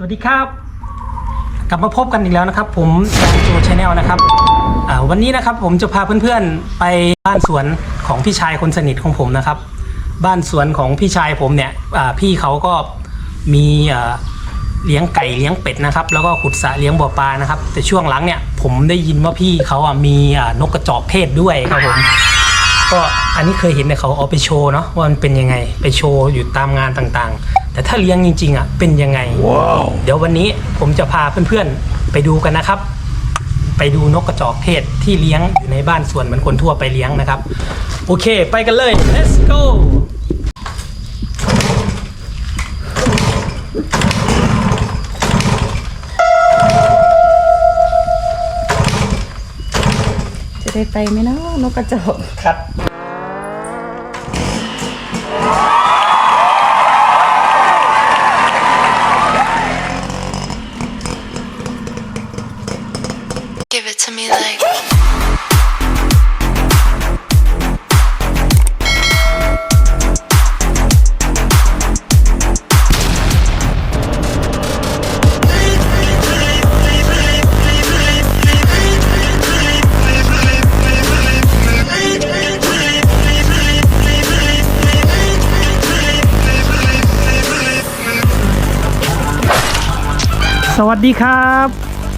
สวัสดีครับ กลับมาพบกันอีกแล้วนะครับ ผมแซมโจชาแนลนะครับวันนี้นะครับผมจะพาเพื่อนๆไปบ้านสวนของพี่ชายคนสนิทของผมนะครับ บ้านสวนของพี่ชายผมเนี่ยพี่เขาก็มีเลี้ยงไก่เลี้ยงเป็ดนะครับ แล้วก็ขุดสระเลี้ยงบ่อปลานะครับ แต่ช่วงหลังเนี่ยผมได้ยินว่าพี่เขาอะมีนกกระจอกเทศด้วยครับผมก็อันนี้เคยเห็นแต่เขาเอาไปโชว์เนาะว่ามันเป็นยังไงไปโชว์อยู่ตามงานต่างๆ แต่ถ้าเลี้ยงจริงๆอะเป็นยังไงเดี๋ยววันนี้ผมจะพาเพื่อนๆไปดูกันนะครับ ไปดูนกกระจอกเทศที่เลี้ยงอยู่ในบ้านสวนเหมือนคนทั่วไปเลี้ยงนะครับ โอเค ไปกันเลย let's go จะได้ไปไหมเนาะนกกระจอกครับ สวัสดีครับ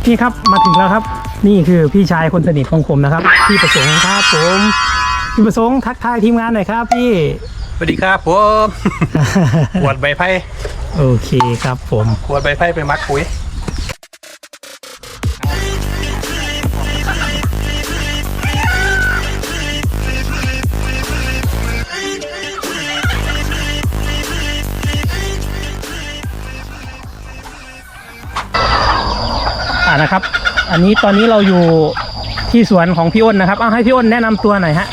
นี่ครับมาถึงแล้วครับ นี่คือพี่ชายคนสนิทของผมนะครับพี่ประสงค์ครับผมพี่ประสงค์ทักทายทีมงานหน่อยครับพี่สวัสดีครับผมขวดใบไผ่โอเคครับผมขวดใบไผ่ไปมัดปุ๋ย อ่านะครับ อันนี้ตอนนี้เราอยู่ที่สวนของพี่อ้นนะครับ เอาให้พี่อ้นแนะนำตัวหน่อยฮะ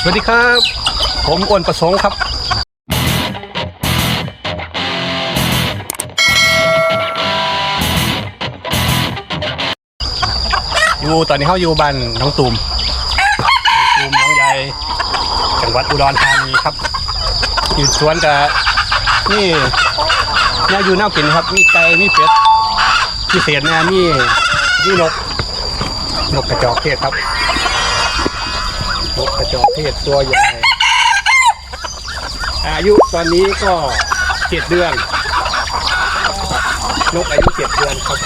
สวัสดีครับ ผมอ้นประสงค์ครับ อยู่ตอนนี้เขาอยู่บ้านน้องตูมน้องตูมน้องใหญ่จังหวัดอุดรธานีครับ อยู่สวนกับนี่เนี่ยอยู่น่ากินครับ มีไก่ มีเป็ด พิเศษเนี่ยมีมีนกนกกระจอกเทศครับนกกระจอกเทศตัวใหญ่อายุตอนนี้ก็เจ็ดเดือนนกอายุเจ็ดเดือนครับ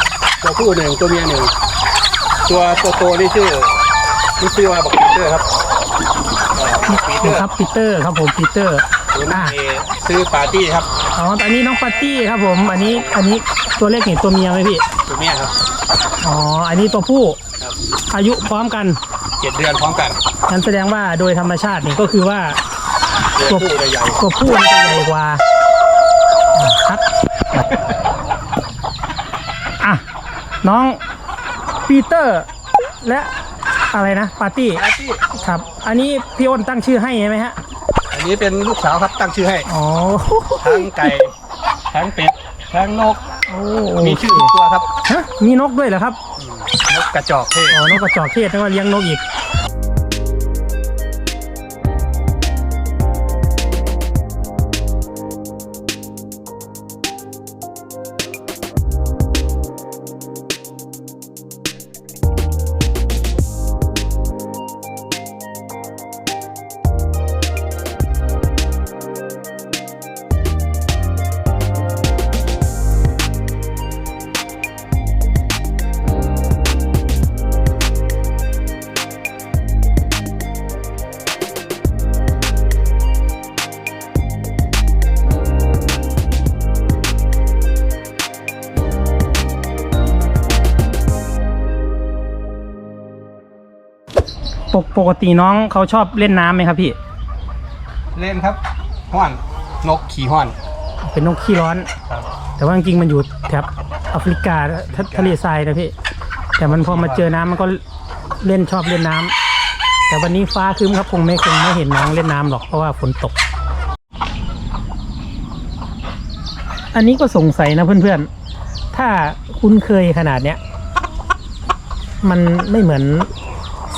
ตัวผู้หนึ่งตัวเมียหนึ่งตัวตัวโตนี่ชื่อนี่ชื่อว่าบักปีเตอร์ครับเอ่อปีเตอนี่ร์ครับปีเตอร์ครับผมปีเตอร์ตัวนี้อ่าเอซื้อปาร์ตี้ครับอ๋อตอนนี้น้องปาร์ตี้ครับผม อันนี้อันนี้ ตัวเล็กนี่ตัวเมียไหมพี่ ตัวเมียครับ อ๋อ อันนี้ตัวผู้ครับอายุพร้อมกันเจ็ดเดือนพร้อมกันงั้นแสดงว่าโดยธรรมชาตินี่ก็คือว่าตัวผู้จะใหญ่ตัวผู้มันจะใหญ่กว่าอะครับอะน้องปีเตอร์ และอะไรนะปาร์ตี้ปาร์ตี้ครับ อันนี้พี่อ้นตั้งชื่อให้ใช่ไหมฮะอันนี้เป็นลูกสาวครับตั้งชื่อให้ อ๋อ ทั้งไก่ ทั้งเป็ด ทั้งนก โอ้มีชื่อทุกตัวครับฮะมีนกด้วยเหรอครับ นกกระจอกเทศอ๋อนกกระจอกเทศนึกว่าเลี้ยงนกอีก ปกปกติน้องเขาชอบเล่นน้ำไหมครับพี่ เล่นครับห้อนนกขี่ห้อน เป็นนกขี้ร้อน ครับแต่ว่าจริงๆมันอยู่แถบแอฟริกาทะทะเลทรายนะพี่ แต่มันพอมาเจอน้ำมันก็เล่นชอบเล่นน้ำแต่วันนี้ฟ้าครึ้มครับคงไม่คงไม่เห็นน้องเล่นน้ำหรอกเพราะว่าฝนตก อันนี้ก็สงสัยนะเพื่อนๆ ถ้าคุ้นเคยขนาดเนี้ย มันไม่เหมือน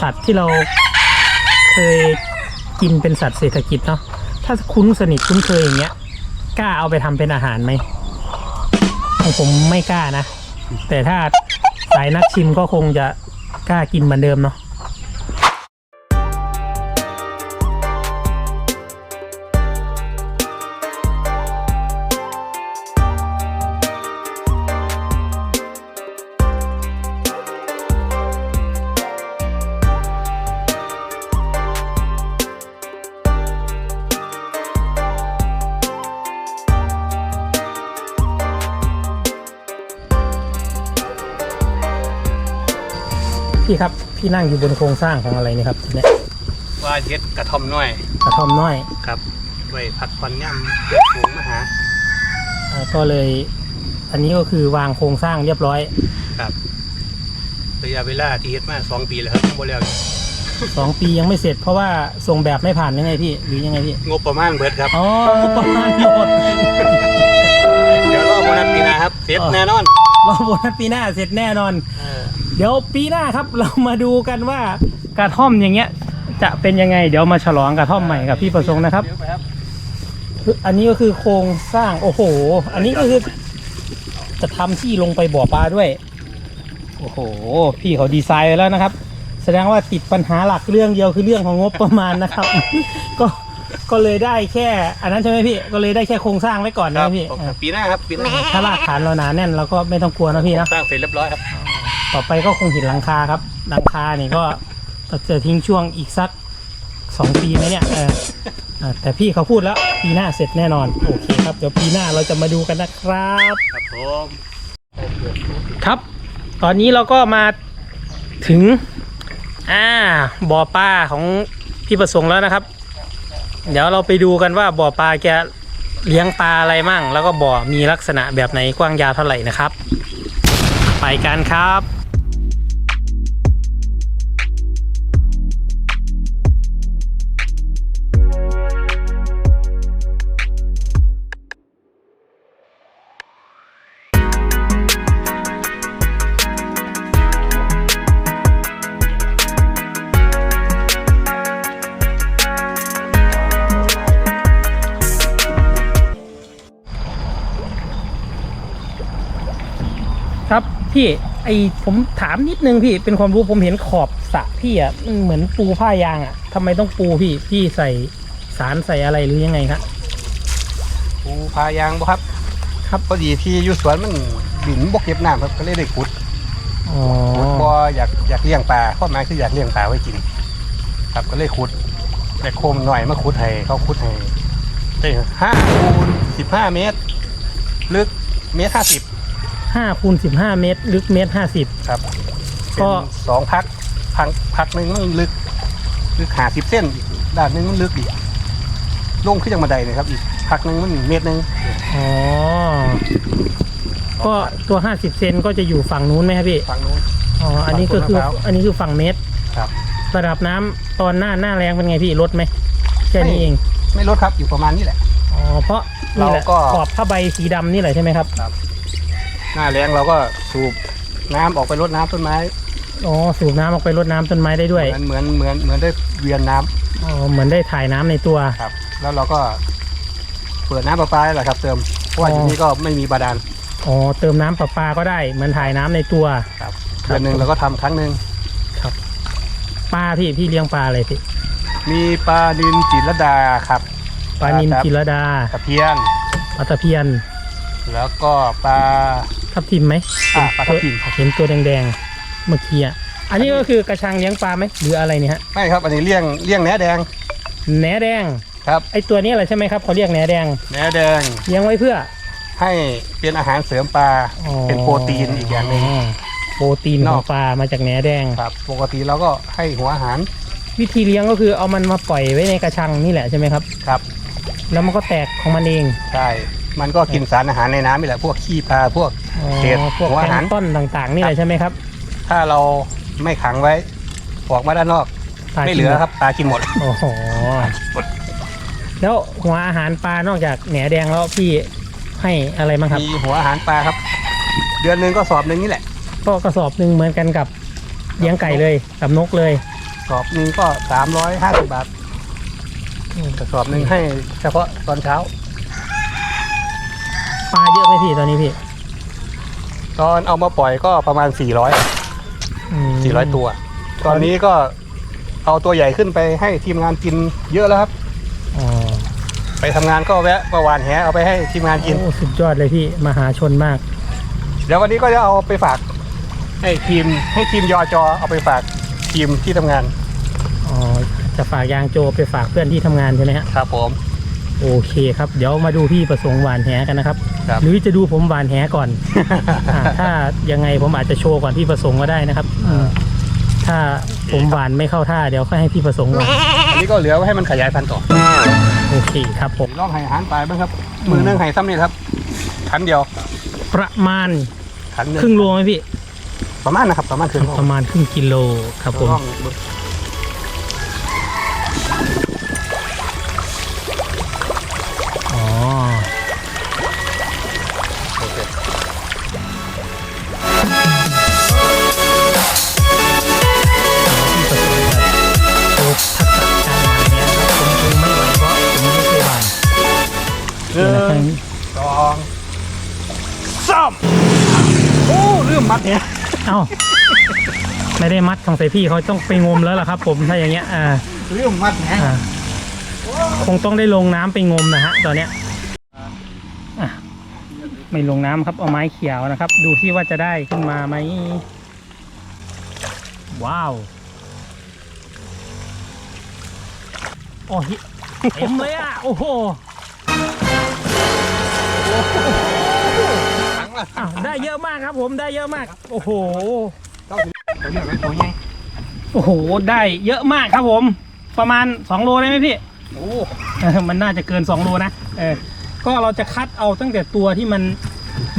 สัตว์ที่เราเคยกินเป็นสัตว์เศรษฐกิจเนาะถ้าคุ้นสนิทคุ้นเคยอย่างเงี้ยกล้าเอาไปทำเป็นอาหารไหมของผมไม่กล้านะ แต่ถ้าสายนักชิมก็คงจะกล้ากินเหมือนเดิมเนาะ พี่ครับพี่นั่งอยู่บนโครงสร้างของอะไรนี่ครับเนี่ยว่าเฮ็ดกระท่อมน้อยกระท่อมน้อยครับไว้พักผ่อนย่ำเก็บฝูงมาหาอ่าก็เลย อันนี้ก็คือวางโครงสร้างเรียบร้อยครับระยะเวลาที่เฮ็ดมาสองปีแล้วครับยังบ่แล้วสองปียังไม่เสร็จเพราะว่าส่งแบบไม่ผ่านยังไงพี่หรือยังไงพี่งบประมาณเบิดครับ อ๋อประมาณหมดเดี๋ยวรอโบนัสปีหน้าครับเสร็จอ๋อแน่นอนรอโบนัสปีหน้าเสร็จแน่นอน เดี๋ยวปีหน้าครับเรามาดูกันว่ากระท่อมอย่างเงี้ย จะเป็นยังไง เดี๋ยวมาฉลองกระท่อมใหม่กับพี่ประสงค์นะครับ อันนี้ก็คือโครงสร้างโอ้โห อันนี้ก็คือ จะทำที่ลงไปบ่อปลาด้วย โอ้โห พี่เขาดีไซน์ไว้แล้วนะครับ แสดงว่าติดปัญหาหลักเรื่องเดียวคือเรื่องของงบประมาณนะครับ ก็ก็เลยได้แค่ อันนั้นใช่ไหมพี่ ก็เลยได้แค่โครงสร้างไว้ก่อนครันะบพี่ผมอ่าปีหน้าครับปีหน้าถ้ารากฐานเราหนาแน่นเราก็ไม่ต้องกลัวนะพี่นะสร้างเสร็จเรียบร้อยครับ ต่อไปก็คงเห็นหลังคาครับ หลังคานี่ก็จะทิ้งช่วงอีกสักสองปีไหมเนี่ยเอออ่าแต่พี่เขาพูดแล้วปีหน้าเสร็จแน่นอน โอเคครับ เดี๋ยวปีหน้าเราจะมาดูกันนะครับ ครับผมครับ ตอนนี้เราก็มาถึง อ่า บ่อปลาของพี่ประสงค์แล้วนะครับ เดี๋ยวเราไปดูกันว่าบ่อปลาแกเลี้ยงปลาอะไรมั่ง แล้วก็บ่อมีลักษณะแบบไหนกว้างยาวเท่าไหร่นะครับ ไปกันครับ ครับพี่ไอผมถามนิดนึงพี่เป็นความรู้ผมเห็นขอบสระพี่อะมันเหมือนปูผ้ายางอะทำไมต้องปูพี่พี่ใส่สารใส่อะไรหรือยังไงครับปูพายางบ่ครับ ครับพอดีที่อยู่สวนมันดินบกเก็บน้ำครับก็เลยได้ขุดอ๋อขุดบ่อยากอยากเลี้ยงปลาข้อหมายคืออยากเลี้ยงปลาไว้กิน ครับก็เลยขุดแต่โคมหน่อยมาขุดให้เขาขุดให้ได้ห้าคูณสิบห้าเมตร ลึกเมตรห้าสิบ ห้าคูณสิบห้าเมตร ลึกเมตรห้าสิบ ครับก็ เป็นสองพักพักพักหนึ่งมันลึก ลึกหาสิบเส้นอีกด้านหนึงมันลึกอีกลงขึ้นจากบันไดเลยครับ อีกพักหนึ่งมันเมตรหนึ่งอ๋อ ก็ตัวห้าสิบเซนก็จะอยู่ฝั่งนู้นไหมครับพี่ ฝั่งนู้น อ๋อ อันนี้ก็คือ ฝั่งสวนมะพร้าวอันนี้คือฝั่งเมตรครับระดับน้ำตอนหน้าหน้าแรงเป็นไงพี่ลดไหมแค่นี้เอง ไม่ลดครับอยู่ประมาณนี้แหละ อ๋อ เพราะนี่แหละเราก็ ขอบผ้าใบสีดำนี่แหละใช่ไหมครับ หน้าแรงเราก็สูบน้ำออกไปรดน้ำต้นไม้อ๋อสูบน้ำออกไปรดน้ำต้นไม้ได้ด้วยเหมือนเหมือนเหมือนเหมือนได้เวียนน้ำอ๋อเหมือนได้ถ่ายน้ำในตัว ครับ แล้วเราก็เปิดน้ำประปาแหละครับ เติมเพราะว่าอ๋อที่นี่ก็ไม่มีบาดาลอ๋อเติมน้ำประปาก็ได้ เหมือนถ่ายน้ำในตัว ครับครับ เดือนหนึ่งเราก็ทำครั้งหนึ่งปลาพี่พี่เลี้ยงปลาอะไรพี่มีปลาดินจิรดาครับปลานินครับจิรดาตะเพียนปลาตะเพียน แล้วก็ปลา ทับทิมไหมอ่าปลาทับทิมเห็นตัวแดงๆเมื่อกี้อะอันนี้ก็คือกระชังเลี้ยงปลาไหมหรืออะไรเนี่ยฮะไม่ครับ อันนี้เลี้ยงเลี้ยงแหนแดงแหนแดงครับไอตัวนี้อะไรใช่ไหมครับเขาเรียกแหนแดงแหนแดงเลี้ยงไว้เพื่อ ให้เป็นอาหารเสริมปลาอ๋อเป็นโปรตีนอีกอย่างหนึ่ง โปรตีนนขออกงปลามาจากแหนแดง ครับ ปกติเราก็ให้หัวอาหารวิธีเลี้ยงก็คือเอามันมาปล่อยไว้ในกระชังนี่แหละใช่ไหมครับ ครับแล้วมันก็แตกของมันเอง ใช่มันก็กินสารอาหารในน้ำนี่แหละพวกขี้ปลาพวกอ๋อ เศษพวกหัวแพอาหารลงก์ต้นต่างๆ นี่แหละใช่ไหมครับถ้าเราไม่ขังไว้ ออกมาด้านนอกปลาไม่กินเหลือครับปลากินหมด โอ้โหแล้วหัวอาหารปลานอกจากแหนแดงแล้วพี่ให้อะไรบ้างครับ มีหัวอาหารปลาครับ เดือนหนึ่งก็สอบหนึ่งนี่แหละ ก็กระสอบหนึ่งเหมือนกันกับเลี้ยงไก่เลยกับนกเลย สอบหนึ่งก็สามร้อยห้าสิบบาทกระสอบหนึ่งให้เฉพาะตอนเช้า ปลาเยอะไหมพี่ตอนนี้พี่ ตอนเอามาปล่อยก็ประมาณ 400 ม400 ตัว ตอนนี้ก็เอาตัวใหญ่ขึ้นไปให้ทีมงานกินเยอะแล้วครับ อ๋อไปทำงานก็แวะประวานแหเอาไปให้ทีมงานกิน โอ้สุดยอดเลยพี่มหาชนมาก เดี๋ยววันนี้ก็จะเอาไปฝาก ให้ทีมให้ทีมยอจอเอาไปฝากทีมที่ทำงานอ๋อจะฝากยางโจไปฝากเพื่อนที่ทำงานใช่ไหมฮะ ครับผม โอเคครับ เดี๋ยวมาดูพี่ประสงค์หวานแหกันนะครับ ครับ หรือจะดูผมหวานแหก่อน อ่าถ้ายังไงผมอาจจะโชว์ก่อนพี่ประสงค์ก็ได้นะครับอืมถ้าผมหวานไม่เข้าท่าเดี๋ยวค่อยให้พี่ประสงค์หวานอันนี้ก็เหลือไว้ให้มันขยายพันธุ์ต่อโอเคครับผมลองให้อาหารปลายบ้างครับ มือนึงให้ซ้ำนี่ครับขันเดียวประมาณขันหนึ่งครึ่งโลไหมพี่ ประมาณนะครับ ประมาณครึ่งโลประมาณครึ่งกิโลครับผมลอง สองสามโอ้ลืมมัดเนี่ยเอ้าไม่ได้มัดของใส่พี่เขาต้องไปงมแล้วล่ะครับ ผมถ้าอย่างเงี้ยอ่าลืมมัดเนี่ยอ่าคงต้องได้ลงน้ำไปงมนะฮะตอนเนี้ยอะไม่ลงน้ำครับเอาไม้เขียวนะครับ ดูที่ว่าจะได้ขึ้นมาไหมว้าวโอ้ยเต็มเลยอะโอ้โห ทั้งละอ้าวได้เยอะมากครับ ผมได้เยอะมาก โอ้โห ต้องถึงเดี๋ยวเรียกไว้ตัวใหญ่โอ้โห ได้เยอะมากครับผม ประมาณ 2 โลได้ไหมพี่ โอ้เออมันน่าจะเกิน 2 โลนะ เออ ก็เราจะคัดเอาตั้งแต่ตัวที่มัน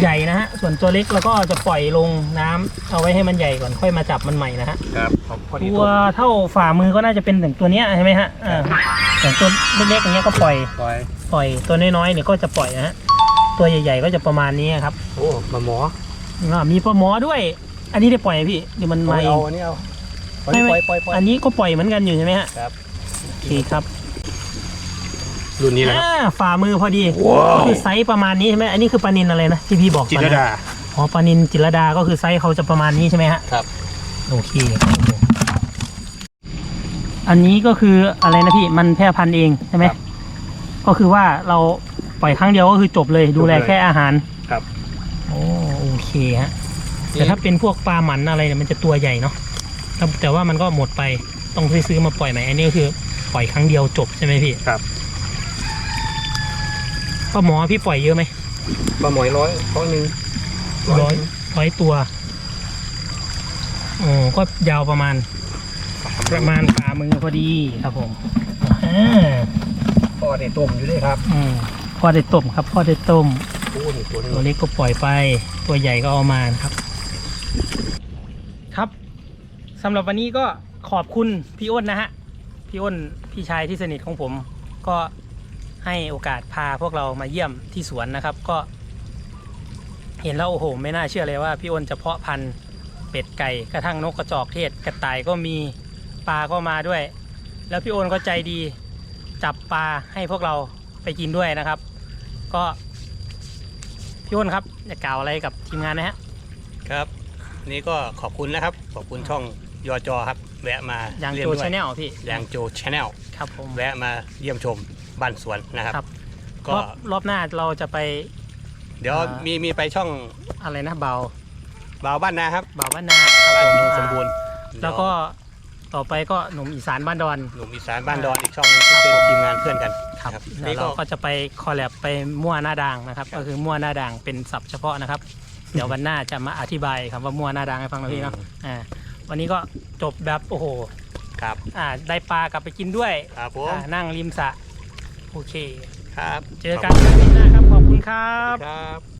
ใหญ่นะฮะ ส่วนตัวเล็กแล้วก็จะปล่อยลงน้ำเอาไว้ให้มันใหญ่ก่อนค่อยมาจับมันใหม่นะฮะ ครับพอดีตัตัววเท่าฝ่ามือก็น่าจะเป็นถึงตัวเนี้ยใช่ไหมฮะอ่าอย่างตัวเล็กๆอย่างเงี้ยก็ปล่อย ปล่อย ปล่อยตัวน้อยๆเนี่ยก็จะปล่อยนะฮะ ตัวใหญ่ๆก็จะประมาณนี้ครับ โอ้มาหมออ่ามีปลาหมอด้วย อันนี้ได้ปล่อยไหมพี่เดี๋ยวมันปล่มาอยเอเอางอันนี้เอาปล่อยไม่ปล่ไม่อยปล่อยปล่อยอันนี้ก็ปล่อยเหมือนกันอยู่ใช่ไหมฮะครับโอเคครับรุ่นนี้นะครับ อ่าฝ่ามือพอดีคือไซส์ประมาณนี้ใช่ไหมอันนี้คือปลานินอะไรนะที่พี่บอกจิก่ตอนรนะดา อ๋อปลานินจิรดาก็คือไซส์เขาจะประมาณนี้ใช่ไหมฮะครับ โอเคครับผมอันนี้ก็คืออะไรนะพี่มันแพร่พันธุ์เองใช่ไหมครับ ก็คือว่าเรา ปล่อยครั้งเดียวก็คือจบเลยดูแลจบเลยแค่อาหารครับ โอ้โอเคฮะแต่ถ้าเป็นพวกปลาหมันอะไรเนี่ยมันจะตัวใหญ่เนาะแต่แต่ว่ามันก็หมดไปต้องไปซื้อมาปล่อยใหม่อันนี้ก็คือปล่อยครั้งเดียวจบใช่ไหมพี่ครับปลาหมอพี่ปล่อยเยอะไหมปลาหมอยร้อยร้อยหนึ่งร้อยร้อยตัวอ๋อก็ยาวประมาณ ประมาณฝ่ามือพอดีครับผมอ่าพ่อได้ต้มอยู่ด้วยครับ อืมพ อได้ต้มครับพอได้ต้มตัวเล็กก็ปล่อยไป ตัวใหญ่ก็เอามาครับ ครับสำหรับวันนี้ก็ขอบคุณพี่อ้นนะฮะพี่อ้นพี่ชายที่สนิทของผม ก็ให้โอกาสพาพวกเรามาเยี่ยมที่สวนนะครับ ก็ เห็นแล้วโอ้โห ไม่น่าเชื่อเลยว่าพี่อ้นจะเพาะพันธุ์เป็ดไก่กระทั่งนกกระจอกเทศกระต่ายก็มีปลาก็มาด้วย แล้วพี่อ้นก็ใจดีจับปลาให้พวกเราไปกินด้วยนะครับ ก็พี่อ้นครับจะกล่าวอะไรกับทีมงานนะฮะครับอันนี่ก็ขอบคุณนะครับ ขอบคุณช่องยอจอครับ แวะมาอย่างเรีนโจด้วยชาแนลพี่ยางโจชาแนลครับผมแวะมาเยี่ยมชมบ้านสวนนะครับครับก็ รอบรอบหน้าเราจะไปเดี๋ยวอ่ามีมีมีไปช่องอะไรนะเบาบ่าวบ้านนาครับเบาบ้านนาครับบ้านผมโนนสมบูรณ์แล้วก็ต่อไปก็หนุ่มอีสานบ้านดอน หนุ่มอีสานบ้านดอนอีกช่องหนึงที่เป็นทีมงานเพื่อนกัน ครับนะแล้วนี่เราก็ก็จะไปคอลแลบไปมั่วหน้าด่างนะครับ ครับ ก็คือมั่วหน้าด่างเป็นศัพท์เฉพาะนะครับ เดี๋ยววันหน้าจะมาอธิบายคำว่ามั่วหน้าด่างให้ฟังนะพี่เนาะอ่าวันนี้ก็จบแบบโอ้โหครับอ่าได้ปลากลับไปกินด้วยครับผมอ่านั่งริมสระโอเค ครับเจอกันครั้งหน้าครับขอบคุณครับ ครับ